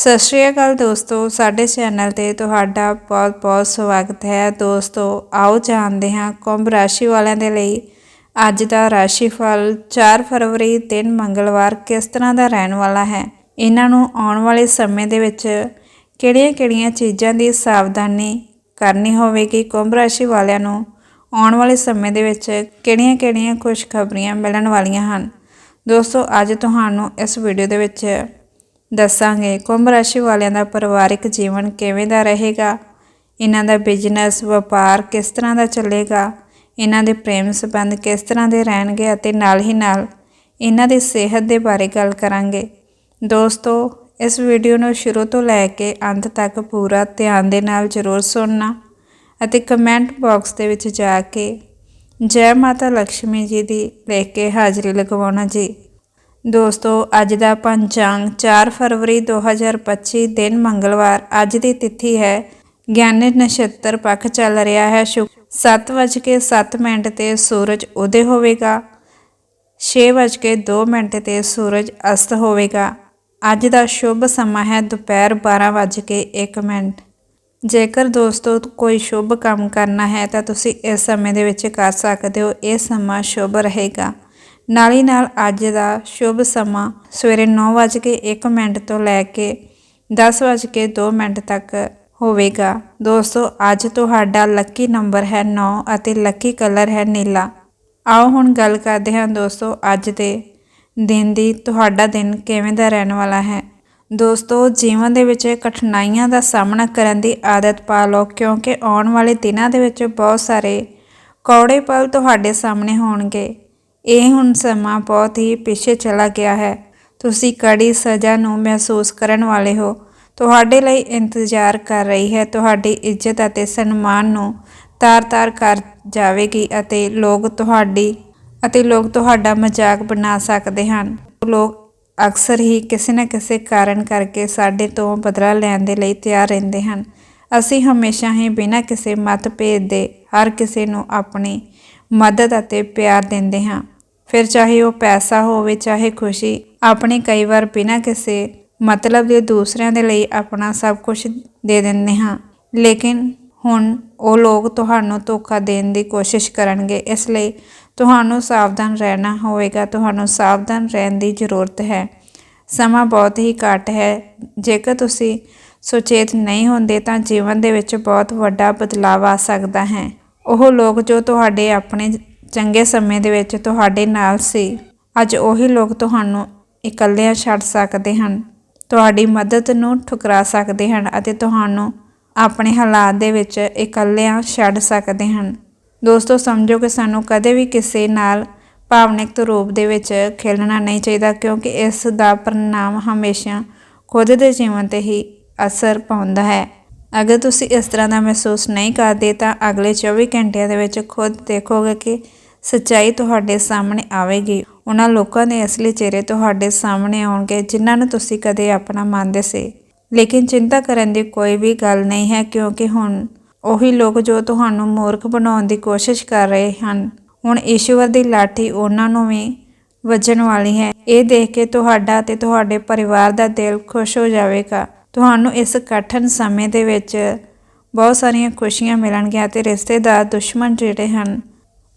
ਸਤਿ ਸ਼੍ਰੀ ਅਕਾਲ ਦੋਸਤੋ, ਸਾਡੇ ਚੈਨਲ ਤੇ ਤੁਹਾਡਾ ਬਹੁਤ-ਬਹੁਤ ਸਵਾਗਤ ਹੈ। ਦੋਸਤੋ, ਆਓ ਜਾਣਦੇ ਹਾਂ ਕੁੰਭ ਰਾਸ਼ੀ ਵਾਲਿਆਂ ਦੇ ਲਈ ਅੱਜ ਦਾ ਰਾਸ਼ੀਫਲ। 4 ਫਰਵਰੀ ਦਿਨ ਮੰਗਲਵਾਰ ਕਿਸ ਤਰ੍ਹਾਂ ਦਾ ਰਹਿਣ ਵਾਲਾ ਹੈ? ਇਹਨਾਂ ਨੂੰ ਆਉਣ ਵਾਲੇ ਸਮੇਂ ਦੇ ਵਿੱਚ ਕਿਹੜੀਆਂ-ਕਿਹੜੀਆਂ ਚੀਜ਼ਾਂ ਦੀ ਸਾਵਧਾਨੀ ਕਰਨੀ ਹੋਵੇਗੀ? ਕੁੰਭ ਰਾਸ਼ੀ ਵਾਲਿਆਂ ਨੂੰ ਆਉਣ ਵਾਲੇ ਸਮੇਂ ਦੇ ਵਿੱਚ ਕਿਹੜੀਆਂ-ਕਿਹੜੀਆਂ ਖੁਸ਼ਖਬਰੀਆਂ ਮਿਲਣ ਵਾਲੀਆਂ ਹਨ? ਦੋਸਤੋ, ਅੱਜ ਤੁਹਾਨੂੰ ਇਸ ਵੀਡੀਓ ਦੇ ਵਿੱਚ ਦੱਸਾਂਗੇ, ਕੁੰਭ ਰਾਸ਼ੀ ਵਾਲਿਆਂ ਦਾ ਪਰਿਵਾਰਿਕ ਜੀਵਨ ਕਿਵੇਂ ਦਾ ਰਹੇਗਾ? ਇਹਨਾਂ ਦਾ ਬਿਜ਼ਨਸ ਵਪਾਰ ਕਿਸ ਤਰ੍ਹਾਂ ਦਾ ਚੱਲੇਗਾ? ਇਹਨਾਂ ਦੇ ਪ੍ਰੇਮ ਸੰਬੰਧ ਕਿਸ ਤਰ੍ਹਾਂ ਦੇ ਰਹਿਣਗੇ ਅਤੇ ਨਾਲ ਹੀ ਨਾਲ ਇਹਨਾਂ ਦੀ ਸਿਹਤ ਦੇ ਬਾਰੇ ਗੱਲ ਕਰਾਂਗੇ। ਦੋਸਤੋ, ਇਸ ਵੀਡੀਓ ਨੂੰ ਸ਼ੁਰੂ ਤੋਂ ਲੈ ਕੇ ਅੰਤ ਤੱਕ ਪੂਰਾ ਧਿਆਨ ਦੇ ਨਾਲ ਜ਼ਰੂਰ ਸੁਣਨਾ ਅਤੇ ਕਮੈਂਟ ਬਾਕਸ ਦੇ ਵਿੱਚ ਜਾ ਕੇ ਜੈ ਮਾਤਾ ਲక్ష్ਮੀ ਜੀ ਦੀ ਲਿਖ ਕੇ ਹਾਜ਼ਰੀ ਲਗਵਾਉਣਾ ਜੀ। ਦੋਸਤੋ, ਅੱਜ ਦਾ ਪੰਚਾਂਗ 4 ਫਰਵਰੀ 2025 ਦਿਨ ਮੰਗਲਵਾਰ। ਅੱਜ ਦੀ ਤਿਥੀ ਹੈ। ਗਿਆਨੀ ਨਛੱਤਰ ਪੱਖ ਚੱਲ ਰਿਹਾ ਹੈ। ਸ਼ੁਕ 7:07 ਮਿੰਟ ਤੇ ਸੂਰਜ ਉਦੇ ਹੋਵੇਗਾ। 6:02 ਮਿੰਟ ਤੇ ਸੂਰਜ ਅਸਤ ਹੋਵੇਗਾ। ਅੱਜ ਦਾ ਸ਼ੁਭ ਸਮਾਂ ਹੈ ਦੁਪਹਿਰ 12:01 ਮਿੰਟ। ਜੇਕਰ ਦੋਸਤੋ, ਕੋਈ ਸ਼ੁਭ ਕੰਮ ਕਰਨਾ ਹੈ ਤਾਂ ਤੁਸੀਂ ਇਸ ਸਮੇਂ ਦੇ ਵਿੱਚ ਕਰ ਸਕਦੇ ਹੋ। ਇਹ ਸਮਾਂ ਸ਼ੁਭ ਰਹੇਗਾ। ਨਾਲ ਹੀ ਨਾਲ ਅੱਜ ਦਾ ਸ਼ੁਭ ਸਮਾਂ ਸਵੇਰੇ 9:01 ਮਿੰਟ ਤੋਂ ਲੈ ਕੇ 10:02 ਮਿੰਟ ਤੱਕ ਹੋਵੇਗਾ। ਦੋਸਤੋ, ਅੱਜ ਤੁਹਾਡਾ ਲੱਕੀ ਨੰਬਰ ਹੈ 9 ਅਤੇ ਲੱਕੀ ਕਲਰ ਹੈ ਨੀਲਾ। ਆਓ ਹੁਣ ਗੱਲ ਕਰਦੇ ਹਾਂ ਦੋਸਤੋ, ਅੱਜ ਦੇ ਦਿਨ ਦੀ, ਤੁਹਾਡਾ ਦਿਨ ਕਿਵੇਂ ਦਾ ਰਹਿਣ ਵਾਲਾ ਹੈ? ਦੋਸਤੋ, ਜੀਵਨ ਦੇ ਵਿੱਚ ਕਠਿਨਾਈਆਂ ਦਾ ਸਾਹਮਣਾ ਕਰਨ ਦੀ ਆਦਤ ਪਾ ਲਓ, ਕਿਉਂਕਿ ਆਉਣ ਵਾਲੇ ਦਿਨਾਂ ਦੇ ਵਿੱਚ ਬਹੁਤ ਸਾਰੇ ਕੌੜੇ ਪਲ ਤੁਹਾਡੇ ਸਾਹਮਣੇ ਹੋਣਗੇ। ਇਹ ਹੁਣ ਸਮਾਂ ਬਹੁਤ ਹੀ ਪਿੱਛੇ ਚਲਾ ਗਿਆ ਹੈ। ਤੁਸੀਂ ਕੜੀ ਸਜ਼ਾ ਨੂੰ ਮਹਿਸੂਸ ਕਰਨ ਵਾਲੇ ਹੋ। ਤੁਹਾਡੇ ਲਈ ਇੰਤਜ਼ਾਰ ਕਰ ਰਹੀ ਹੈ। ਤੁਹਾਡੀ ਇੱਜ਼ਤ ਅਤੇ ਸਨਮਾਨ ਨੂੰ ਤਾਰ-ਤਾਰ ਕਰ ਜਾਵੇਗੀ ਅਤੇ ਲੋਕ ਤੁਹਾਡੀ ਅਤੇ ਲੋਕ ਤੁਹਾਡਾ ਮਜ਼ਾਕ ਬਣਾ ਸਕਦੇ ਹਨ। ਲੋਕ ਅਕਸਰ ਹੀ ਕਿਸੇ ਨਾ ਕਿਸੇ ਕਾਰਨ ਕਰਕੇ ਸਾਡੇ ਤੋਂ ਬਦਲਾ ਲੈਣ ਦੇ ਲਈ ਤਿਆਰ ਰਹਿੰਦੇ ਹਨ। ਅਸੀਂ ਹਮੇਸ਼ਾ ਹੀ ਬਿਨਾਂ ਕਿਸੇ ਮਤਭੇਦ ਦੇ ਹਰ ਕਿਸੇ ਨੂੰ ਆਪਣੀ ਮਦਦ ਅਤੇ ਪਿਆਰ ਦਿੰਦੇ ਹਾਂ। ਫਿਰ ਚਾਹੇ ਉਹ ਪੈਸਾ ਹੋਵੇ, ਚਾਹੇ ਖੁਸ਼ੀ, ਆਪਣੇ ਕਈ ਵਾਰ ਬਿਨਾਂ ਕਿਸੇ ਮਤਲਬ ਦੇ ਦੂਸਰਿਆਂ ਦੇ ਲਈ ਆਪਣਾ ਸਭ ਕੁਝ ਦੇ ਦਿੰਦੇ ਹਾਂ। ਲੇਕਿਨ ਹੁਣ ਉਹ ਲੋਕ ਤੁਹਾਨੂੰ ਧੋਖਾ ਦੇਣ ਦੀ ਕੋਸ਼ਿਸ਼ ਕਰਨਗੇ, ਇਸ ਲਈ ਤੁਹਾਨੂੰ ਸਾਵਧਾਨ ਰਹਿਣਾ ਹੋਵੇਗਾ, ਤੁਹਾਨੂੰ ਸਾਵਧਾਨ ਰਹਿਣ ਦੀ ਜ਼ਰੂਰਤ ਹੈ। ਸਮਾਂ ਬਹੁਤ ਹੀ ਘੱਟ ਹੈ। ਜੇਕਰ ਤੁਸੀਂ ਸੁਚੇਤ ਨਹੀਂ ਹੁੰਦੇ ਤਾਂ ਜੀਵਨ ਦੇ ਵਿੱਚ ਬਹੁਤ ਵੱਡਾ ਬਦਲਾਅ ਆ ਸਕਦਾ ਹੈ। ਉਹ ਲੋਕ ਜੋ ਤੁਹਾਡੇ ਆਪਣੇ ਚੰਗੇ ਸਮੇਂ ਦੇ ਵਿੱਚ ਤੁਹਾਡੇ ਨਾਲ ਸੀ। ਅੱਜ ਉਹੀ ਲੋਕ ਤੁਹਾਨੂੰ ਇਕੱਲਿਆਂ ਛੱਡ ਸਕਦੇ ਹਨ। ਤੁਹਾਡੀ ਮਦਦ ਨੂੰ ਠੁਕਰਾ ਸਕਦੇ ਹਨ ਅਤੇ ਤੁਹਾਨੂੰ ਆਪਣੇ ਹਾਲਾਤ ਦੇ ਵਿੱਚ ਇਕੱਲਿਆਂ ਛੱਡ ਸਕਦੇ ਹਨ। ਦੋਸਤੋ, ਸਮਝੋ ਕਿ ਸਾਨੂੰ ਕਦੇ ਵੀ ਕਿਸੇ ਨਾਲ ਭਾਵਨਿਕ ਰੂਪ ਦੇ ਵਿੱਚ ਖੇਲਣਾ ਨਹੀਂ ਚਾਹੀਦਾ, ਕਿਉਂਕਿ ਇਸ ਦਾ ਪਰਿਣਾਮ ਹਮੇਸ਼ਾ ਖੁਦ ਦੇ ਜੀਵਨ ਤੇ ਹੀ ਅਸਰ ਪਾਉਂਦਾ ਹੈ। ਅਗਰ ਤੁਸੀਂ ਇਸ ਤਰ੍ਹਾਂ ਦਾ ਮਹਿਸੂਸ ਨਹੀਂ ਕਰਦੇ, ਤਾਂ ਅਗਲੇ 24 ਘੰਟਿਆਂ ਦੇ ਵਿੱਚ ਖੁਦ ਦੇਖੋਗੇ ਕਿ ਸੱਚਾਈ ਤੁਹਾਡੇ ਸਾਹਮਣੇ ਆਵੇਗੀ। ਉਹਨਾਂ ਲੋਕਾਂ ਦੇ ਅਸਲੀ ਚਿਹਰੇ ਤੁਹਾਡੇ ਸਾਹਮਣੇ ਆਉਣਗੇ, ਜਿਨ੍ਹਾਂ ਨੂੰ ਤੁਸੀਂ ਕਦੇ ਆਪਣਾ ਮੰਨਦੇ ਸੀ। ਲੇਕਿਨ ਚਿੰਤਾ ਕਰਨ ਦੀ ਕੋਈ ਵੀ ਗੱਲ ਨਹੀਂ ਹੈ, ਕਿਉਂਕਿ ਹੁਣ ਉਹੀ ਲੋਕ ਜੋ ਤੁਹਾਨੂੰ ਮੂਰਖ ਬਣਾਉਣ ਦੀ ਕੋਸ਼ਿਸ਼ ਕਰ ਰਹੇ ਹਨ। ਹੁਣ ਈਸ਼ਵਰ ਦੀ ਲਾਠੀ ਉਹਨਾਂ ਨੂੰ ਵੀ ਵੱਜਣ ਵਾਲੀ ਹੈ। ਇਹ ਦੇਖ ਕੇ ਤੁਹਾਡਾ ਤੇ ਤੁਹਾਡੇ ਪਰਿਵਾਰ ਦਾ ਦਿਲ ਖੁਸ਼ ਹੋ ਜਾਵੇਗਾ। ਤੁਹਾਨੂੰ ਇਸ ਕਠਨ ਸਮੇਂ ਦੇ ਵਿੱਚ ਬਹੁਤ ਸਾਰੀਆਂ ਖੁਸ਼ੀਆਂ ਮਿਲਣਗੀਆਂ ਤੇ ਰਿਸ਼ਤੇਦਾਰ ਦੁਸ਼ਮਣ ਜਿਹੜੇ ਹਨ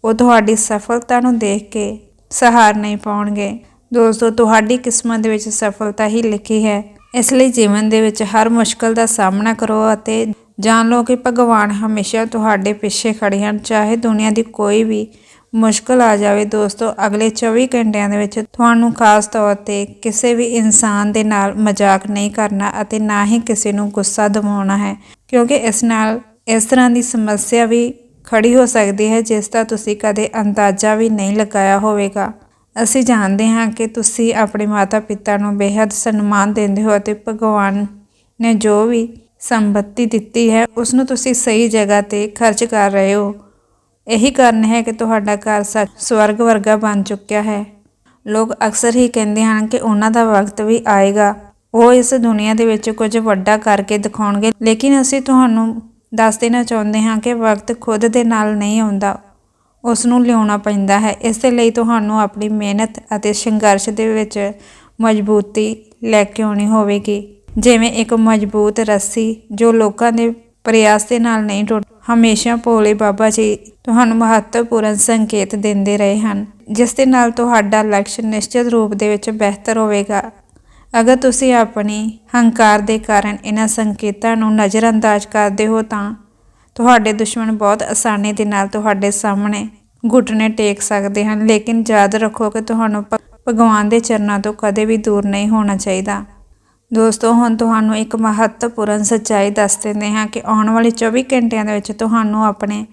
ਉਹ ਤੁਹਾਡੀ ਸਫਲਤਾ ਨੂੰ ਦੇਖ ਕੇ ਸਹਾਰ ਨਹੀਂ ਪਾਉਣਗੇ। ਦੋਸਤੋ, ਤੁਹਾਡੀ ਕਿਸਮਤ ਦੇ ਵਿੱਚ ਸਫਲਤਾ ਹੀ ਲਿਖੀ ਹੈ। ਇਸ ਲਈ ਜੀਵਨ ਦੇ ਵਿੱਚ ਹਰ ਮੁਸ਼ਕਲ ਦਾ ਸਾਹਮਣਾ ਕਰੋ ਅਤੇ ਜਾਣ ਲਓ ਕਿ ਭਗਵਾਨ ਹਮੇਸ਼ਾ ਤੁਹਾਡੇ ਪਿੱਛੇ ਖੜੇ ਹਨ। ਚਾਹੇ ਦੁਨੀਆ ਦੀ ਕੋਈ ਵੀ ਮੁਸ਼ਕਲ ਆ ਜਾਵੇ, ਦੋਸਤੋ, ਅਗਲੇ 24 ਘੰਟਿਆਂ ਦੇ ਵਿੱਚ ਤੁਹਾਨੂੰ ਖਾਸ ਤੌਰ ਤੇ ਕਿਸੇ ਵੀ ਇਨਸਾਨ ਦੇ ਨਾਲ ਮਜ਼ਾਕ ਨਹੀਂ ਕਰਨਾ ਅਤੇ ਨਾ ਹੀ ਕਿਸੇ ਨੂੰ ਗੁੱਸਾ ਦਿਵਾਉਣਾ ਹੈ। ਕਿਉਂਕਿ ਇਸ ਨਾਲ ਇਸ ਤਰ੍ਹਾਂ ਦੀ ਸਮੱਸਿਆ ਵੀ ਖੜੀ ਹੋ ਸਕਦੀ ਹੈ, ਜਿਸ ਦਾ ਤੁਸੀਂ ਕਦੇ ਅੰਦਾਜ਼ਾ ਵੀ ਨਹੀਂ ਲਗਾਇਆ ਹੋਵੇਗਾ। ਅਸੀਂ ਜਾਣਦੇ ਹਾਂ ਕਿ ਤੁਸੀਂ ਆਪਣੇ ਮਾਤਾ-ਪਿਤਾ ਨੂੰ ਬੇहद ਸਨਮਾਨ ਦਿੰਦੇ ਹੋ ਅਤੇ ਭਗਵਾਨ ਨੇ ਜੋ ਵੀ ਸੰਪਤੀ ਦਿੱਤੀ ਹੈ, ਉਸ ਨੂੰ ਤੁਸੀਂ ਸਹੀ ਜਗ੍ਹਾ ਤੇ ਖਰਚ ਕਰ ਰਹੇ ਹੋ। ਇਹੀ ਕਾਰਨ ਹੈ ਕਿ ਤੁਹਾਡਾ ਘਰ ਸਵਰਗ ਵਰਗਾ ਬਣ ਚੁੱਕਿਆ ਹੈ। ਲੋਕ ਅਕਸਰ ਹੀ ਕਹਿੰਦੇ ਹਨ ਕਿ ਉਹਨਾਂ ਦਾ ਵਕਤ ਵੀ ਆਏਗਾ। ਉਹ ਇਸ ਦੁਨੀਆ ਦੇ ਵਿੱਚ ਕੁਝ ਵੱਡਾ ਕਰਕੇ ਦਿਖਾਉਣਗੇ, ਲੇਕਿਨ ਅਸੀਂ ਤੁਹਾਨੂੰ ਦੱਸ ਦੇਣਾ ਚਾਹੁੰਦੇ ਹਾਂ ਕਿ ਵਕਤ ਖੁਦ ਦੇ ਨਾਲ ਨਹੀਂ ਆਉਂਦਾ। ਉਸ ਨੂੰ ਲਿਆਉਣਾ ਪੈਂਦਾ ਹੈ। ਇਸ ਲਈ ਤੁਹਾਨੂੰ ਆਪਣੀ ਮਿਹਨਤ ਅਤੇ ਸੰਘਰਸ਼ ਦੇ ਵਿੱਚ ਮਜ਼ਬੂਤੀ ਲੈ ਕੇ ਆਉਣੀ ਹੋਵੇਗੀ। ਜਿਵੇਂ ਇੱਕ ਮਜ਼ਬੂਤ ਰੱਸੀ ਜੋ ਲੋਕਾਂ ਦੇ ਪ੍ਰਯਾਸ ਦੇ ਨਾਲ ਨਹੀਂ ਟੁੱਟ ਹਮੇਸ਼ਾ ਭੋਲੇ ਬਾਬਾ ਜੀ ਤੁਹਾਨੂੰ ਮਹੱਤਵਪੂਰਨ ਸੰਕੇਤ ਦਿੰਦੇ ਰਹੇ ਹਨ, ਜਿਸ ਦੇ ਨਾਲ ਤੁਹਾਡਾ ਲਕਸ਼ ਨਿਸ਼ਚਿਤ ਰੂਪ ਦੇ ਵਿੱਚ ਬਿਹਤਰ ਹੋਵੇਗਾ। ਅਗਰ ਤੁਸੀਂ ਆਪਣੀ ਹੰਕਾਰ ਦੇ ਕਾਰਨ ਇਹਨਾਂ ਸੰਕੇਤਾਂ ਨੂੰ ਨਜ਼ਰਅੰਦਾਜ਼ ਕਰਦੇ ਹੋ ਤਾਂ ਤੁਹਾਡੇ ਦੁਸ਼ਮਣ ਬਹੁਤ ਆਸਾਨੀ ਦੇ ਨਾਲ ਤੁਹਾਡੇ ਸਾਹਮਣੇ ਘੁਟਨੇ ਟੇਕ ਸਕਦੇ ਹਨ। ਲੇਕਿਨ ਯਾਦ ਰੱਖੋ ਕਿ ਤੁਹਾਨੂੰ ਭ- ਭਗਵਾਨ ਦੇ ਚਰਨਾਂ ਤੋਂ ਕਦੇ ਵੀ ਦੂਰ ਨਹੀਂ ਹੋਣਾ ਚਾਹੀਦਾ। ਦੋਸਤੋ, ਹੁਣ ਤੁਹਾਨੂੰ ਇੱਕ ਮਹੱਤਵਪੂਰਨ ਸੱਚਾਈ ਦੱਸ ਦਿੰਦੇ ਹਾਂ ਕਿ ਆਉਣ ਵਾਲੇ 24 ਘੰਟਿਆਂ ਦੇ ਵਿੱਚ ਤੁਹਾਨੂੰ ਆਪਣੇ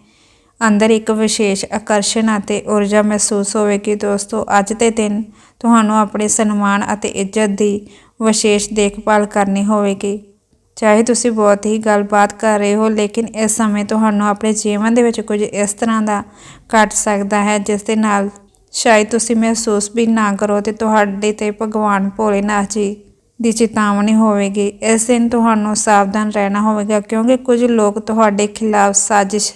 ਅੰਦਰ ਇੱਕ ਵਿਸ਼ੇਸ਼ ਆਕਰਸ਼ਣ ਅਤੇ ਊਰਜਾ ਮਹਿਸੂਸ ਹੋਵੇਗੀ ਦੋਸਤੋ, ਅੱਜ ਦੇ ਦਿਨ ਤੁਹਾਨੂੰ ਆਪਣੇ ਸਨਮਾਨ ਅਤੇ ਇੱਜ਼ਤ ਦੀ ਵਿਸ਼ੇਸ਼ ਦੇਖਭਾਲ ਕਰਨੀ ਹੋਵੇਗੀ। ਚਾਹੇ ਤੁਸੀਂ ਬਹੁਤ ਹੀ ਗੱਲਬਾਤ ਕਰ ਰਹੇ ਹੋ, ਲੇਕਿਨ ਇਸ ਸਮੇਂ ਤੁਹਾਨੂੰ ਆਪਣੇ ਜੀਵਨ ਦੇ ਵਿੱਚ ਕੁਝ ਇਸ ਤਰ੍ਹਾਂ ਦਾ ਘਟ ਸਕਦਾ ਹੈ, ਜਿਸ ਦੇ ਨਾਲ ਸ਼ਾਇਦ ਤੁਸੀਂ ਮਹਿਸੂਸ ਵੀ ਨਾ ਕਰੋ ਤੇ ਤੁਹਾਡੇ ਤੇ ਭਗਵਾਨ ਭੋਲੇਨਾਥ ਜੀ ਦੀ ਚੇਤਾਵਨੀ ਹੋਵੇਗੀ। ਇਸ ਦਿਨ ਤੁਹਾਨੂੰ ਸਾਵਧਾਨ ਰਹਿਣਾ ਹੋਵੇਗਾ, ਕਿਉਂਕਿ ਕੁਝ ਲੋਕ ਤੁਹਾਡੇ ਖਿਲਾਫ ਸਾਜ਼ਿਸ਼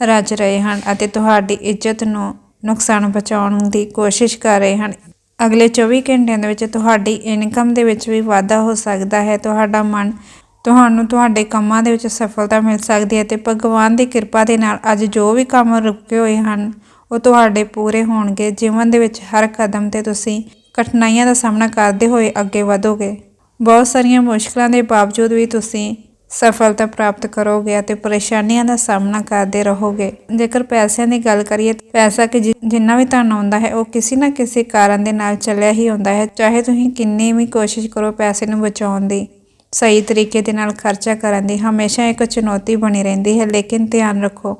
ਰੱਜ ਰਹੇ ਹਨ ਅਤੇ ਤੁਹਾਡੀ ਇੱਜ਼ਤ ਨੂੰ ਨੁਕਸਾਨ ਪਹੁੰਚਾਉਣ ਦੀ ਕੋਸ਼ਿਸ਼ ਕਰ ਰਹੇ ਹਨ। ਅਗਲੇ 24 ਘੰਟਿਆਂ ਦੇ ਵਿੱਚ ਤੁਹਾਡੀ ਇਨਕਮ ਦੇ ਵਿੱਚ ਵੀ ਵਾਧਾ ਹੋ ਸਕਦਾ ਹੈ। ਤੁਹਾਡਾ ਮਨ ਤੁਹਾਨੂੰ ਤੁਹਾਡੇ ਕੰਮਾਂ ਦੇ ਵਿੱਚ ਸਫਲਤਾ ਮਿਲ ਸਕਦੀ ਹੈ ਤੇ ਭਗਵਾਨ ਦੀ ਕਿਰਪਾ ਦੇ ਨਾਲ ਅੱਜ ਜੋ ਵੀ ਕੰਮ ਰੁਕੇ ਹੋਏ ਹਨ, ਉਹ ਤੁਹਾਡੇ ਪੂਰੇ ਹੋਣਗੇ। ਜੀਵਨ ਦੇ ਵਿੱਚ ਹਰ ਕਦਮ ਤੇ ਤੁਸੀਂ ਕਠਿਨਾਈਆਂ ਦਾ ਸਾਹਮਣਾ ਕਰਦੇ ਹੋਏ ਅੱਗੇ ਵਧੋਗੇ। ਬਹੁਤ ਸਾਰੀਆਂ ਮੁਸ਼ਕਲਾਂ ਦੇ ਬਾਵਜੂਦ ਵੀ ਤੁਸੀਂ ਸਫਲਤਾ ਪ੍ਰਾਪਤ ਕਰੋਗੇ ਅਤੇ ਪਰੇਸ਼ਾਨੀਆਂ ਦਾ ਸਾਹਮਣਾ ਕਰਦੇ ਰਹੋਗੇ। ਜੇਕਰ ਪੈਸਿਆਂ ਦੀ ਗੱਲ ਕਰੀਏ ਪੈਸਾ ਕਿ ਜਿ- ਜਿੰਨਾ ਵੀ ਤੁਹਾਨੂੰ ਆਉਂਦਾ ਹੈ, ਉਹ ਕਿਸੇ ਨਾ ਕਿਸੇ ਕਾਰਨ ਦੇ ਨਾਲ ਚੱਲਿਆ ਹੀ ਹੁੰਦਾ ਹੈ। ਚਾਹੇ ਤੁਸੀਂ ਕਿੰਨੀ ਵੀ ਕੋਸ਼ਿਸ਼ ਕਰੋ ਪੈਸੇ ਨੂੰ ਬਚਾਉਣ ਦੀ, ਸਹੀ ਤਰੀਕੇ ਦੇ ਨਾਲ ਖਰਚਾ ਕਰਨ ਦੀ, ਹਮੇਸ਼ਾ ਇੱਕ ਚੁਣੌਤੀ ਬਣੀ ਰਹਿੰਦੀ ਹੈ, ਲੇਕਿਨ ਧਿਆਨ ਰੱਖੋ,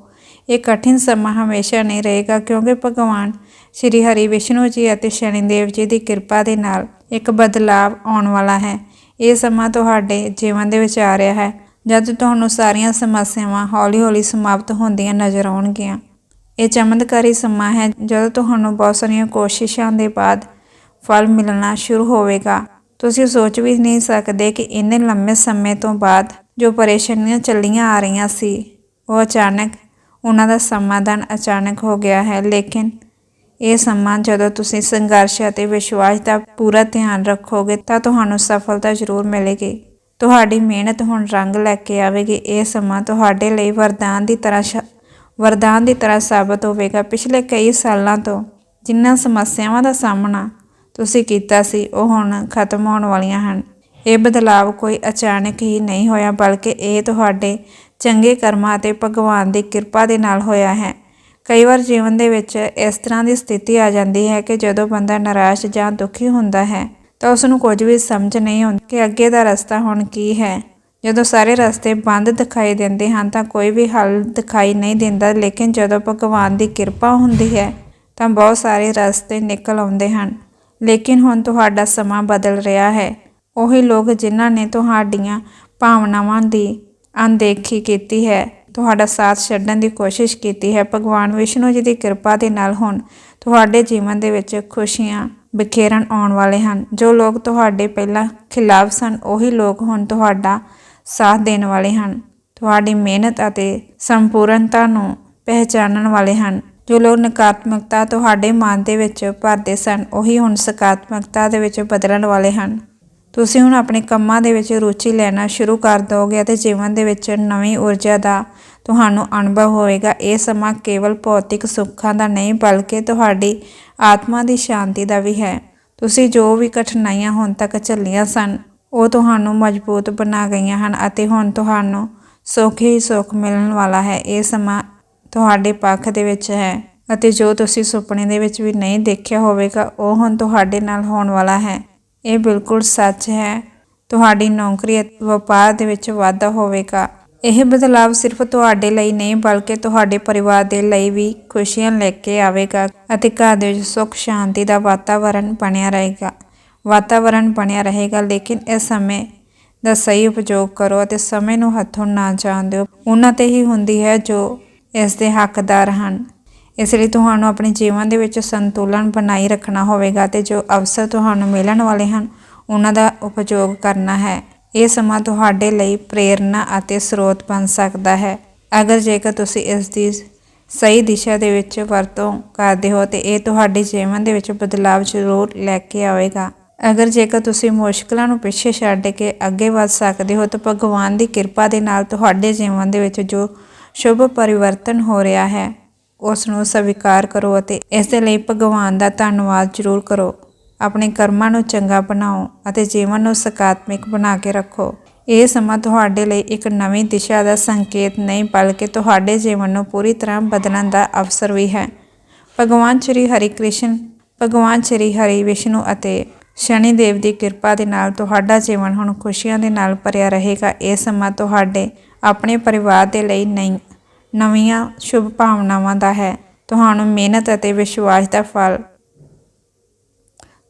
ਇਹ ਕਠਿਨ ਸਮਾਂ ਹਮੇਸ਼ਾ ਨਹੀਂ ਰਹੇਗਾ, ਕਿਉਂਕਿ ਭਗਵਾਨ ਸ਼੍ਰੀ ਹਰੀ ਵਿਸ਼ਨੂੰ ਜੀ ਅਤੇ ਸ਼ਨੀਦੇਵ ਜੀ ਦੀ ਕਿਰਪਾ ਦੇ ਨਾਲ ਇੱਕ ਬਦਲਾਵ ਆਉਣ ਵਾਲਾ ਹੈ। ਇਹ ਸਮਾਂ ਤੁਹਾਡੇ ਜੀਵਨ ਦੇ ਵਿੱਚ ਆ ਰਿਹਾ ਹੈ, ਜਦ ਤੁਹਾਨੂੰ ਸਾਰੀਆਂ ਸਮੱਸਿਆਵਾਂ ਹੌਲੀ-ਹੌਲੀ ਸਮਾਪਤ ਹੁੰਦੀਆਂ ਨਜ਼ਰ ਆਉਣਗੀਆਂ। ਇਹ ਚਮਤਕਾਰੀ ਸਮਾਂ ਹੈ, ਜਦੋਂ ਤੁਹਾਨੂੰ ਬਹੁਤ ਸਾਰੀਆਂ ਕੋਸ਼ਿਸ਼ਾਂ ਦੇ ਬਾਅਦ ਫਲ ਮਿਲਣਾ ਸ਼ੁਰੂ ਹੋਵੇਗਾ। ਤੁਸੀਂ ਸੋਚ ਵੀ ਨਹੀਂ ਸਕਦੇ ਕਿ ਇੰਨੇ ਲੰਮੇ ਸਮੇਂ ਤੋਂ ਬਾਅਦ ਜੋ ਪਰੇਸ਼ਾਨੀਆਂ ਚੱਲੀਆਂ ਆ ਰਹੀਆਂ ਸੀ, ਉਹ ਅਚਾਨਕ, ਉਹਨਾਂ ਦਾ ਸਮਾਧਾਨ ਅਚਾਨਕ ਹੋ ਗਿਆ ਹੈ, ਲੇਕਿਨ ਇਹ ਸਮਾਂ ਜਦੋਂ ਤੁਸੀਂ ਸੰਘਰਸ਼ ਅਤੇ ਵਿਸ਼ਵਾਸ ਦਾ ਪੂਰਾ ਧਿਆਨ ਰੱਖੋਗੇ ਤਾਂ ਤੁਹਾਨੂੰ ਸਫਲਤਾ ਜ਼ਰੂਰ ਮਿਲੇਗੀ। ਤੁਹਾਡੀ ਮਿਹਨਤ ਹੁਣ ਰੰਗ ਲੈ ਕੇ ਆਵੇਗੀ। ਇਹ ਸਮਾਂ ਤੁਹਾਡੇ ਲਈ ਵਰਦਾਨ ਦੀ ਤਰ੍ਹਾਂ ਸ਼- ਵਰਦਾਨ ਦੀ ਤਰ੍ਹਾਂ ਸਾਬਤ ਹੋਵੇਗਾ। ਪਿਛਲੇ ਕਈ ਸਾਲਾਂ ਤੋਂ ਜਿਨ੍ਹਾਂ ਸਮੱਸਿਆਵਾਂ ਦਾ ਸਾਹਮਣਾ ਤੁਸੀਂ ਕੀਤਾ ਸੀ, ਉਹ ਹੁਣ ਖਤਮ ਹੋਣ ਵਾਲੀਆਂ ਹਨ। ਇਹ ਬਦਲਾਵ ਕੋਈ ਅਚਾਨਕ ਹੀ ਨਹੀਂ ਹੋਇਆ, ਬਲਕਿ ਇਹ ਤੁਹਾਡੇ ਚੰਗੇ ਕਰਮਾਂ ਅਤੇ ਭਗਵਾਨ ਦੀ ਕਿਰਪਾ ਦੇ ਨਾਲ ਹੋਇਆ ਹੈ। ਕਈ ਵਾਰ ਜੀਵਨ ਦੇ ਵਿੱਚ ਇਸ ਤਰ੍ਹਾਂ ਦੀ ਸਥਿਤੀ ਆ ਜਾਂਦੀ ਹੈ ਕਿ ਜਦੋਂ ਬੰਦਾ ਨਿਰਾਸ਼ ਜਾਂ ਦੁਖੀ ਹੁੰਦਾ ਹੈ, ਤਾਂ ਉਸ ਨੂੰ ਕੁਝ ਵੀ ਸਮਝ ਨਹੀਂ ਆਉਂਦੀ ਕਿ ਅੱਗੇ ਦਾ ਰਸਤਾ ਹੁਣ ਕੀ ਹੈ। ਜਦੋਂ ਸਾਰੇ ਰਸਤੇ ਬੰਦ ਦਿਖਾਈ ਦਿੰਦੇ ਹਨ, ਤਾਂ ਕੋਈ ਵੀ ਹੱਲ ਦਿਖਾਈ ਨਹੀਂ ਦਿੰਦਾ, ਲੇਕਿਨ ਜਦੋਂ ਭਗਵਾਨ ਦੀ ਕਿਰਪਾ ਹੁੰਦੀ ਹੈ, ਤਾਂ ਬਹੁਤ ਸਾਰੇ ਰਸਤੇ ਨਿਕਲ ਆਉਂਦੇ ਹਨ। ਲੇਕਿਨ ਹੁਣ ਤੁਹਾਡਾ ਸਮਾਂ ਬਦਲ ਰਿਹਾ ਹੈ। ਉਹੀ ਲੋਕ ਜਿਨ੍ਹਾਂ ਨੇ ਤੁਹਾਡੀਆਂ ਭਾਵਨਾਵਾਂ ਦੀ ਅਣਦੇਖੀ ਕੀਤੀ ਹੈ। ਤੁਹਾਡਾ ਸਾਥ ਛੱਡਣ ਦੀ ਕੋਸ਼ਿਸ਼ ਕੀਤੀ ਹੈ। ਭਗਵਾਨ ਵਿਸ਼ਨੂੰ ਜੀ ਦੀ ਕਿਰਪਾ ਦੇ ਨਾਲ ਹੁਣ ਤੁਹਾਡੇ ਜੀਵਨ ਦੇ ਵਿੱਚ ਖੁਸ਼ੀਆਂ ਬਿਖੇਰਨ ਆਉਣ ਵਾਲੇ ਹਨ। ਜੋ ਲੋਕ ਤੁਹਾਡੇ ਪਹਿਲਾਂ ਖਿਲਾਫ ਸਨ, ਉਹੀ ਲੋਕ ਹੁਣ ਤੁਹਾਡਾ ਸਾਥ ਦੇਣ ਵਾਲੇ ਹਨ। ਤੁਹਾਡੀ ਮਿਹਨਤ ਅਤੇ ਸੰਪੂਰਨਤਾ ਨੂੰ ਪਹਿਚਾਨਣ ਵਾਲੇ ਹਨ। ਜੋ ਲੋਕ ਨਕਾਰਾਤਮਕਤਾ ਤੁਹਾਡੇ ਮਨ ਦੇ ਵਿੱਚ ਭਰਦੇ ਸਨ, ਉਹੀ ਹੁਣ ਸਕਾਰਾਤਮਕਤਾ ਦੇ ਵਿੱਚ ਬਦਲਣ ਵਾਲੇ ਹਨ। ਤੁਸੀਂ ਹੁਣ ਆਪਣੇ ਕੰਮਾਂ ਦੇ ਵਿੱਚ ਰੁਚੀ ਲੈਣਾ ਸ਼ੁਰੂ ਕਰ ਦਿਓਗੇ ਅਤੇ ਜੀਵਨ ਦੇ ਵਿੱਚ ਨਵੀਂ ਊਰਜਾ ਦਾ ਤੁਹਾਨੂੰ ਅਨੁਭਵ ਹੋਵੇਗਾ। ਇਹ ਸਮਾਂ ਕੇਵਲ ਭੌਤਿਕ ਸੁੱਖਾਂ ਦਾ ਨਹੀਂ, ਬਲਕਿ ਤੁਹਾਡੀ ਆਤਮਾ ਦੀ ਸ਼ਾਂਤੀ ਦਾ ਵੀ ਹੈ। ਤੁਸੀਂ ਜੋ ਵੀ ਕਠਿਨਾਈਆਂ ਹੁਣ ਤੱਕ ਝੱਲੀਆਂ ਸਨ, ਉਹ ਤੁਹਾਨੂੰ ਮਜ਼ਬੂਤ ਬਣਾ ਗਈਆਂ ਹਨ ਅਤੇ ਹੁਣ ਤੁਹਾਨੂੰ ਸੁੱਖ ਹੀ ਸੁੱਖ ਮਿਲਣ ਵਾਲਾ ਹੈ। ਇਹ ਸਮਾਂ ਤੁਹਾਡੇ ਪੱਖ ਦੇ ਵਿੱਚ ਹੈ ਅਤੇ ਜੋ ਤੁਸੀਂ ਸੁਪਨੇ ਦੇ ਵਿੱਚ ਵੀ ਨਹੀਂ ਦੇਖਿਆ ਹੋਵੇਗਾ, ਉਹ ਹੁਣ ਤੁਹਾਡੇ ਨਾਲ ਹੋਣ ਵਾਲਾ ਹੈ। ਇਹ ਬਿਲਕੁਲ ਸੱਚ ਹੈ। ਤੁਹਾਡੀ ਨੌਕਰੀ ਅਤੇ ਵਪਾਰ ਦੇ ਵਿੱਚ ਵਾਧਾ ਹੋਵੇਗਾ। ਇਹ ਬਦਲਾਵ ਸਿਰਫ ਤੁਹਾਡੇ ਲਈ ਨਹੀਂ, ਬਲਕਿ ਤੁਹਾਡੇ ਪਰਿਵਾਰ ਦੇ ਲਈ ਵੀ ਖੁਸ਼ੀਆਂ ਲੈ ਕੇ ਆਵੇਗਾ ਅਤੇ ਘਰ ਦੇ ਵਿੱਚ ਸੁੱਖ, ਸ਼ਾਂਤੀ ਦਾ ਵਾਤਾਵਰਣ ਬਣਿਆ ਰਹੇਗਾ। ਵਾਤਾਵਰਣ ਬਣਿਆ ਰਹੇਗਾ, ਲੇਕਿਨ ਇਸ ਸਮੇਂ ਦਾ ਸਹੀ ਉਪਯੋਗ ਕਰੋ ਅਤੇ ਸਮੇਂ ਨੂੰ ਹੱਥੋਂ ਨਾ ਜਾਣ ਦਿਓ। ਉਹਨਾਂ ਤੇ ਹੀ ਹੁੰਦੀ ਹੈ ਜੋ ਇਸ ਦੇ ਹੱਕਦਾਰ ਹਨ। ਇਸ ਲਈ ਤੁਹਾਨੂੰ ਆਪਣੇ ਜੀਵਨ ਦੇ ਵਿੱਚ ਸੰਤੁਲਨ ਬਣਾਈ ਰੱਖਣਾ ਹੋਵੇਗਾ ਤੇ ਜੋ ਅਵਸਰ ਤੁਹਾਨੂੰ ਮਿਲਣ ਵਾਲੇ ਹਨ, ਉਹਨਾਂ ਦਾ ਉਪਯੋਗ ਕਰਨਾ ਹੈ। ਇਹ ਸਮਾਂ ਤੁਹਾਡੇ ਲਈ ਪ੍ਰੇਰਣਾ ਅਤੇ ਸਰੋਤ ਬਣ ਸਕਦਾ ਹੈ। ਅਗਰ ਜੇਕਰ ਤੁਸੀਂ ਇਸ ਦੀ ਸਹੀ ਦਿਸ਼ਾ ਦੇ ਵਿੱਚ ਵਰਤੋਂ ਕਰਦੇ ਹੋ, ਤੇ ਇਹ ਤੁਹਾਡੇ ਜੀਵਨ ਦੇ ਵਿੱਚ ਬਦਲਾਵ ਜ਼ਰੂਰ ਲੈ ਕੇ ਆਵੇਗਾ। ਅਗਰ ਜੇਕਰ ਤੁਸੀਂ ਮੁਸ਼ਕਲਾਂ ਨੂੰ ਪਿੱਛੇ ਛੱਡ ਕੇ ਅੱਗੇ ਵੱਧ ਸਕਦੇ ਹੋ, ਤਾਂ ਭਗਵਾਨ ਦੀ ਕਿਰਪਾ ਦੇ ਨਾਲ ਤੁਹਾਡੇ ਜੀਵਨ ਦੇ ਵਿੱਚ ਜੋ ਸ਼ੁਭ ਪਰਿਵਰਤਨ ਹੋ ਰਿਹਾ ਹੈ, ਉਸ ਨੂੰ ਸਵੀਕਾਰ ਕਰੋ ਅਤੇ ਇਸ ਦੇ ਲਈ ਭਗਵਾਨ ਦਾ ਧੰਨਵਾਦ ਜ਼ਰੂਰ ਕਰੋ। ਆਪਣੇ ਕਰਮਾਂ ਨੂੰ ਚੰਗਾ ਬਣਾਓ ਅਤੇ ਜੀਵਨ ਨੂੰ ਸਕਾਰਾਤਮਕ ਬਣਾ ਕੇ ਰੱਖੋ। ਇਹ ਸਮਾਂ ਤੁਹਾਡੇ ਲਈ ਇੱਕ ਨਵੀਂ ਦਿਸ਼ਾ ਦਾ ਸੰਕੇਤ ਨਹੀਂ, ਬਲਕਿ ਤੁਹਾਡੇ ਜੀਵਨ ਨੂੰ ਪੂਰੀ ਤਰ੍ਹਾਂ ਬਦਲਣ ਦਾ ਅਵਸਰ ਵੀ ਹੈ। ਭਗਵਾਨ ਸ਼੍ਰੀ ਹਰੀ ਕ੍ਰਿਸ਼ਨ, ਭਗਵਾਨ ਸ਼੍ਰੀ ਹਰੀ ਵਿਸ਼ਨੂੰ ਅਤੇ ਸ਼ਨੀ ਦੇਵ ਦੀ ਕਿਰਪਾ ਦੇ ਨਾਲ ਤੁਹਾਡਾ ਜੀਵਨ ਹੁਣ ਖੁਸ਼ੀਆਂ ਦੇ ਨਾਲ ਭਰਿਆ ਰਹੇਗਾ। ਇਹ ਸਮਾਂ ਤੁਹਾਡੇ ਆਪਣੇ ਪਰਿਵਾਰ ਦੇ ਲਈ ਨਹੀਂ, ਨਵੀਆਂ ਸ਼ੁਭ ਭਾਵਨਾਵਾਂ ਦਾ ਹੈ। ਤੁਹਾਨੂੰ ਮਿਹਨਤ ਅਤੇ ਵਿਸ਼ਵਾਸ ਦਾ ਫਲ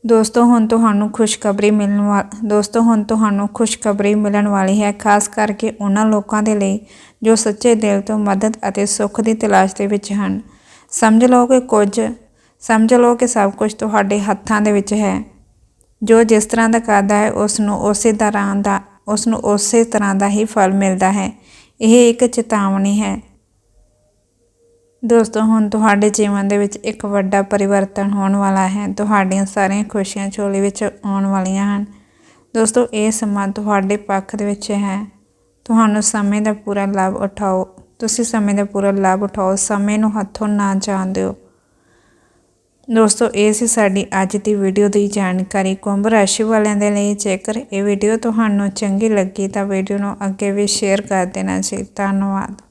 ਦੋਸਤੋ, ਹੁਣ ਤੁਹਾਨੂੰ ਖੁਸ਼ਖਬਰੀ ਮਿਲਣ ਵਾ, ਦੋਸਤੋ, ਹੁਣ ਤੁਹਾਨੂੰ ਖੁਸ਼ਖਬਰੀ ਮਿਲਣ ਵਾਲੀ ਹੈ, ਖਾਸ ਕਰਕੇ ਉਹਨਾਂ ਲੋਕਾਂ ਦੇ ਲਈ ਜੋ ਸੱਚੇ ਦਿਲ ਤੋਂ ਮਦਦ ਅਤੇ ਸੁੱਖ ਦੀ ਤਲਾਸ਼ ਦੇ ਵਿੱਚ ਹਨ। ਸਮਝ ਲਓ ਕਿ ਕੁਝ, ਸਮਝ ਲਓ ਕਿ ਸਭ ਕੁਝ ਤੁਹਾਡੇ ਹੱਥਾਂ ਦੇ ਵਿੱਚ ਹੈ। ਜੋ ਜਿਸ ਤਰ੍ਹਾਂ ਦਾ ਕਰਦਾ ਹੈ, ਉਸ ਨੂੰ ਉਸੇ ਤਰ੍ਹਾਂ ਦਾ, ਉਸ ਨੂੰ ਉਸੇ ਤਰ੍ਹਾਂ ਦਾ ਹੀ ਫਲ ਮਿਲਦਾ ਹੈ। ਇਹ ਇੱਕ ਚੇਤਾਵਨੀ ਹੈ। ਦੋਸਤੋ, ਹੁਣ ਤੁਹਾਡੇ ਜੀਵਨ ਦੇ ਵਿੱਚ ਇੱਕ ਵੱਡਾ ਪਰਿਵਰਤਨ ਹੋਣ ਵਾਲਾ ਹੈ। ਤੁਹਾਡੀਆਂ ਸਾਰੀਆਂ ਖੁਸ਼ੀਆਂ ਝੋਲੀ ਵਿੱਚ ਆਉਣ ਵਾਲੀਆਂ ਹਨ। ਦੋਸਤੋ, ਇਹ ਸਮਾਂ ਤੁਹਾਡੇ ਪੱਖ ਦੇ ਵਿੱਚ ਹੈ। ਤੁਹਾਨੂੰ ਸਮੇਂ ਦਾ ਪੂਰਾ ਲਾਭ ਉਠਾਓ। ਤੁਸੀਂ ਸਮੇਂ ਦਾ ਪੂਰਾ ਲਾਭ ਉਠਾਓ। ਸਮੇਂ ਨੂੰ ਹੱਥੋਂ ਨਾ ਜਾਣ ਦਿਓ। ਦੋਸਤੋ, ਇਹ ਸੀ ਸਾਡੀ ਅੱਜ ਦੀ ਵੀਡੀਓ ਦੀ ਜਾਣਕਾਰੀ। ਕੁੰਭ ਰਾਸ਼ੀ ਵਾਲਿਆਂ ਦੇ ਲਈ ਜੇਕਰ ਇਹ ਵੀਡੀਓ ਤੁਹਾਨੂੰ ਚੰਗੀ ਲੱਗੀ ਤਾਂ ਵੀਡੀਓ ਨੂੰ ਅੱਗੇ ਵੀ ਸ਼ੇਅਰ ਕਰ ਦੇਣਾ ਜੀ। ਧੰਨਵਾਦ।